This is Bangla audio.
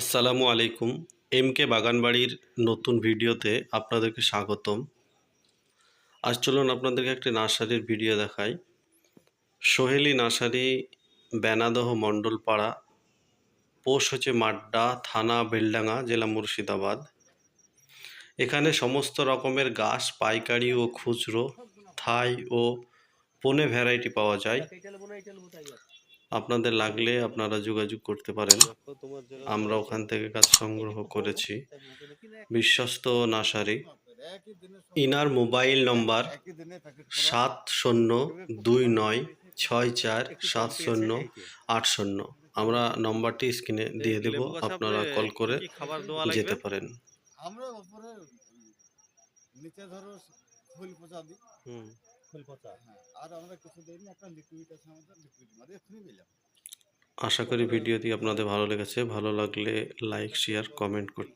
আসসালামু আলাইকুম। এম কে বাগানবাড়ির নতুন ভিডিওতে আপনাদেরকে স্বাগতম। আজ চলুন আপনাদেরকে একটি নার্সারির ভিডিও দেখাই। সোহেলি নার্সারি, বেনাদহ মণ্ডলপাড়া পোস্ট হচ্ছে মাড্ডা, থানা, বেলডাঙ্গা, জেলা মুর্শিদাবাদ। এখানে সমস্ত রকমের গাছ, পাইকারি ও খুচরো, থাই ও পনে ভ্যারাইটি পাওয়া যায়। আপনাদের লাগলে আপনারা যোগাযোগ করতে পারেন। আমরা ওখান থেকে গাছ সংগ্রহ করেছি। বিশ্বস্ত নার্সারি ইনার মোবাইল নম্বর সাত শূন্য দুই নয় ছয় চার সাত শূন্য আট শূন্য। আমরা নম্বরটি স্ক্রিনে দিয়ে দেব। আপনারা কল করে যেতে পারেন। আমরা উপরে নিচে ধরো ফুল পচা দিই। পচা হ্যাঁ আর আমরা কিছু দিই একটা লিকুইড আছে আমাদের লিকুইড মারি এক্ষুনি দিলাম আশা করি ভিডিওটি আপনাদের ভালো লেগেছে। ভালো লাগলে লাইক শেয়ার কমেন্ট করতে